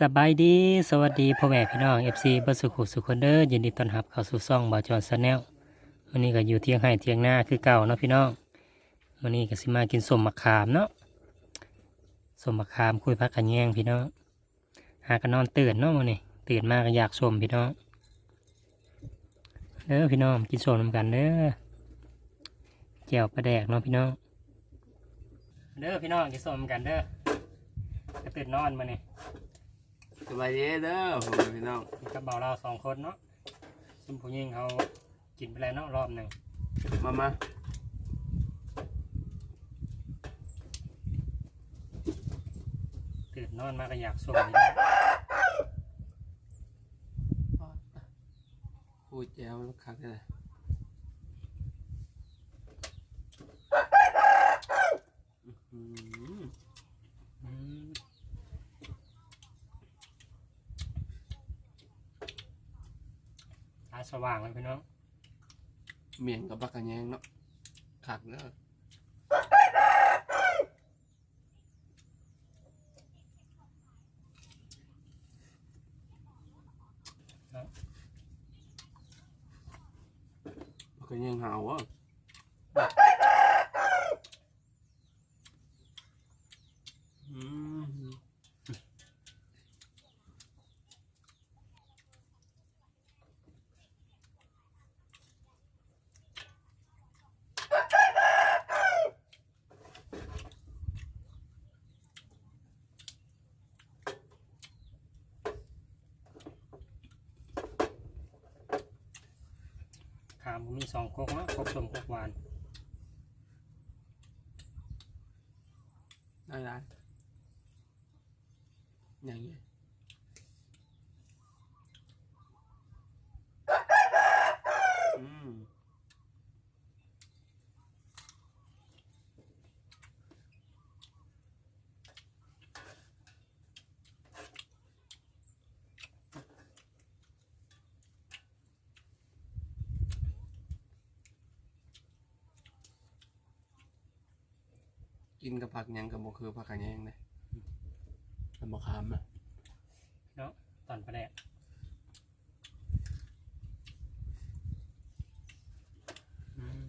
สบายดีสวัสดีพ่อแม่พี่น้อง FC บัสสุขุสุขคนเด้อยินดีต้อนรับเข้าสู่ซ่องบาจอนซแนลวันนี้ก็อยู่เที่ยงให้เที่ยงหน้าคือเก่าเนาะพี่น้องวันนี้ก็สิมากินสมมะขามเนาะสมมะขามคุยพักกันแย่งพี่น้องหากันนอนตื่นเนาะวันนี้ตื่นมาก็อยากสมพี่น้องเด้อพี่น้องกินสมนำกันเด้อแจ่วปลาแดกเนาะพี่น้องเด้อพี่น้องกินสมนกันเด้อก็ตื่นนอนมาเนี่ย สบายดีเด้อผมพี่น้องมีกับเบาเราสองคนเนาะซุ่มผู้หญิงเขากินไปแล้วเนาะรอบหนึ่งมามาตื่นนอนมาก็อยากส่งพูดแจ้วแล้วคักเลยอื้อหือ อืมตาสว่างเลยพี่น้องเมียงกับบักกะแยงเนาะคักเด้อบักกะแยงหาวอะอืม ขามมีสองโคกเนาะโคกสมโคกหวาน ได้ได้อย่างเงี้ยอืม กินกับผักหยังกับบ่คือผักกะแยงเลยกับมะขามอะเนาะตอนประแดกอืม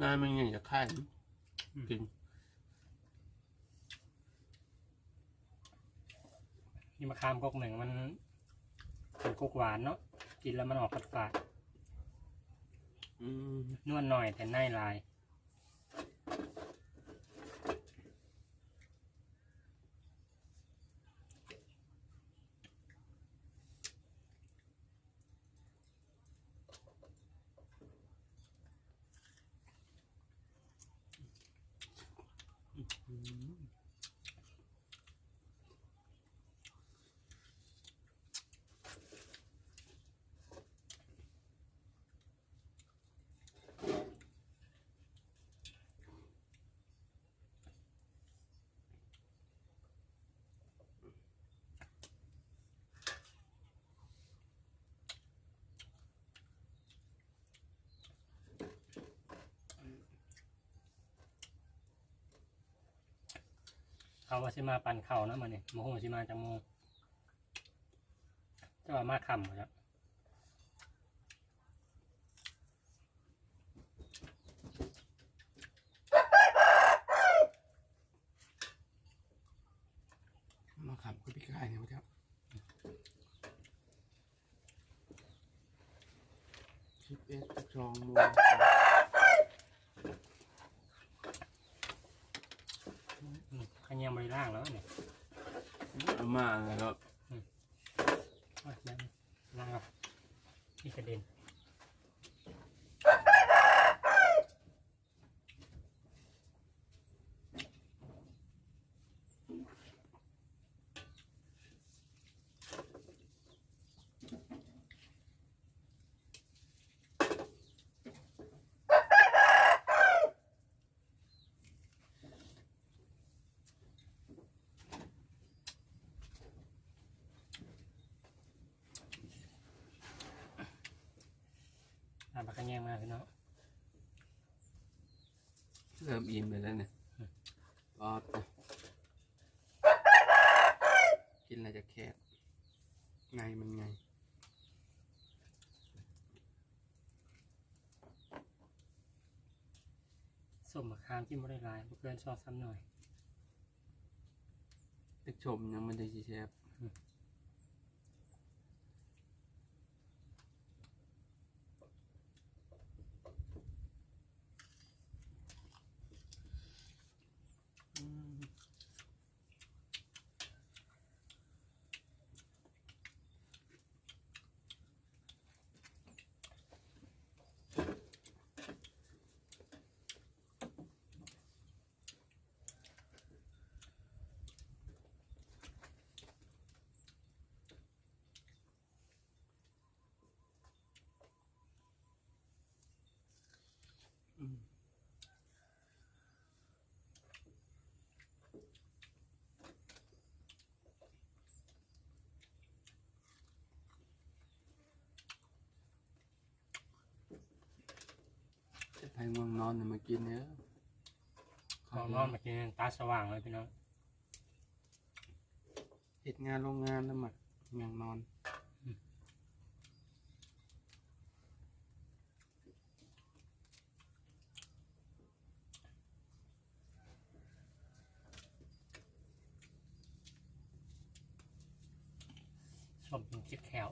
งานมันยังจะค่ายกิน นี่มะขามโคกหนึ่งมันเป็นโคกหวานเนาะกินแล้วมันออกฝาดฝาดอืมๆนวลหน่อยแต่ในลาย เขาว่าสิมาปั่นเข่านะมันนี่โมโหสิมาจากโมงจะว่ามาคำครับมะขามก็พี่กายเนี่ยครับสิบเอ็ดสิบสองโมง อืมขันยังบริ ล่างแล้วเนี่ยเอามาแล้วก็โอ้ยได้ล่างครับนี่กระเด็น พี่น้องเริ่มอิ่มไปแล้วเนี่ยปอดกินอะไรจะแคบไงมันไงส้มมะขามที่ไม่ได้หลายบ่เกินซอสซ้ำหน่อยตึกชมยังไม่ได้ชีแชบ ง่วงนอนเนี่ยมากินเนื้อะขอนอนมากินตาสว่างเลยพี่น้อง เหตุงานโรงงานแล้วมักยังนอน ส้มเป็นเจ็ดแคล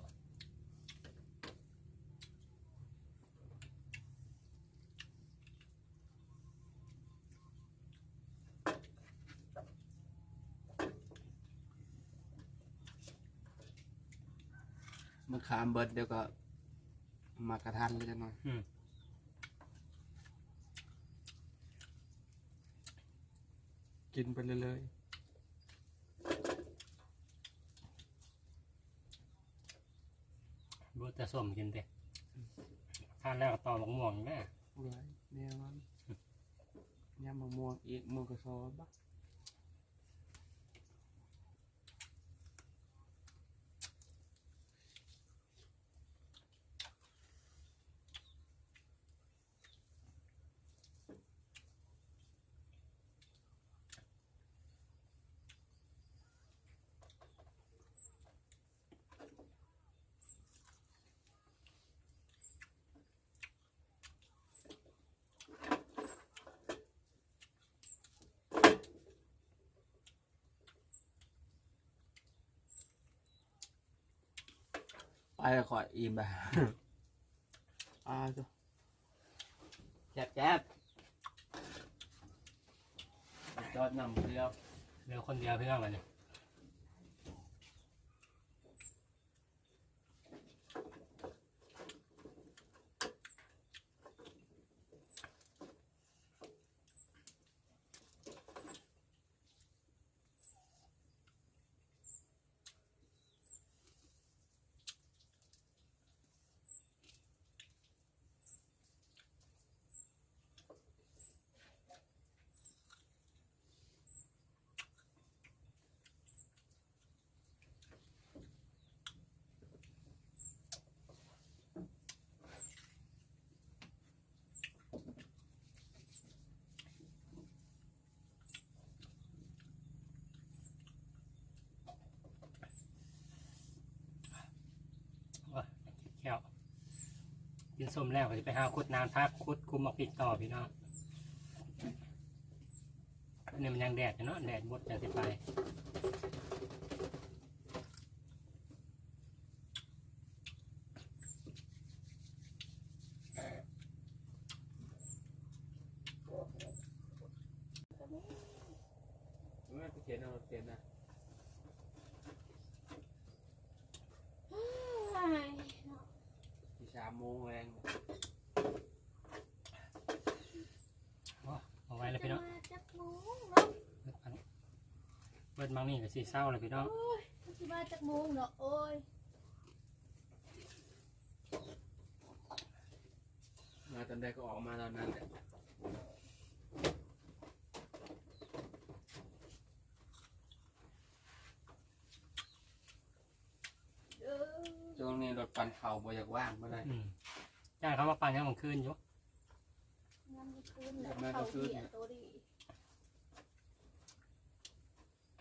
มะขามเบิดเดี๋ยวก็ มากระทันเลยจะหน่อยอืมกินไปเรื่อยรู้แต่ส้มกินเด็ทานแล้วก็ต่อหมกม่วงแม่ๆเลยแนวมันยำมะม่วงอีกมือกระซอบะ ไปขออิ่มไปอ่าจ้ะแจ๊บแจ๊บจอดนำเดียวเหลือคนเดียวพี่น้องเลยเนี่ย ว่าเจ็ดแคล กินส้มแล้วก็จะไปหาคุดน้ำทักคุดคุมมาพริกต่อพี่น้องเนี่ยมันยังแดดอยู่เนาะแดดบดจะสิไปไม่ไปเขียนเอาเขียนนะ ที่สามโมงแรง เอาไว้แล้วพี่น้อง มาจากโมงเนาะ เบิดมังเบิดมัง นี่ก็สีเศร้าเลยพี่น้องโอ้ยมันสิมาจากโมงเนาะโอ้ยมาตอนใดก็ออกมาตอนนั้นแหละเออช่วงนี้รถปั่นเข่าบ่อยากว่างเมื่อไรอืมจจ้างเขาว่าปานยังมันคืนอยู่งานคืนแล้วเขาเหี้ยตัวดี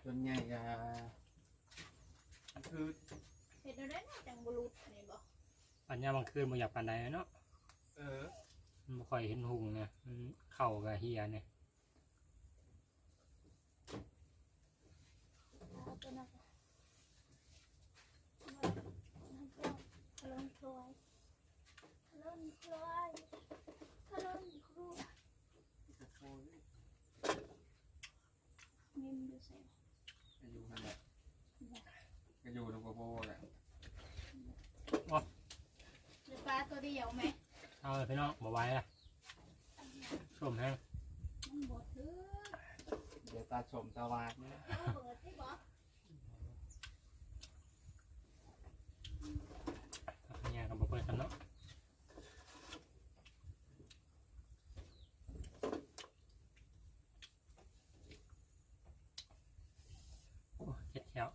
ส่วนใหญ่ก็คือเห็นได้นะจังบรุษอันนี้บอกปานยังมันคืนบ่อยากปานใดเนาะเออมันบ่ค่อยเห็นหุงเนี่ยมันเข่ากับเฮียเนี่ยเอาตัวนั้นขลุ่นคลอยขลุ่นคลอยขลุ่นครูกระโปรงนี่นิ่มดูสิ ก็อยู่นั่นแหละก็ อยู่ตรงกระโปรงแหละหรือปลาตัวเดียวไหมเอาเลยพี่น้องบ่ไหว้ละชมแห้งมันบดถือเดี๋ยวตาชมตาวาดเนี่ยเอาเบิดที่บอกเอาขยะกับบ่เปิดกันเนาะโอ้เจ็ดแถว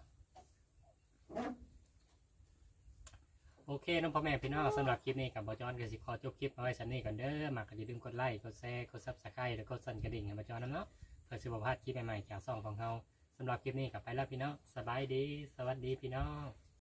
โอ เคน้องพ่อแม่พี่น้องสำหรับคลิปนี้กับบอจอนก็สิขอจบคลิปเอาไว้ชั้นนี้ก่อนเด้อมากก็อย่าลืมกดไลค์กดแชร์กดซับสไครต์แล้วก็สั่นกระดิ่งให้บอจอนนะเนาะเพื่อสิบพลาดคลิปใหม่ๆจากซ่องของเราสำหรับคลิปนี้กับไปแล้วพี่น้องสบายดี สวัสดีพี่น้อง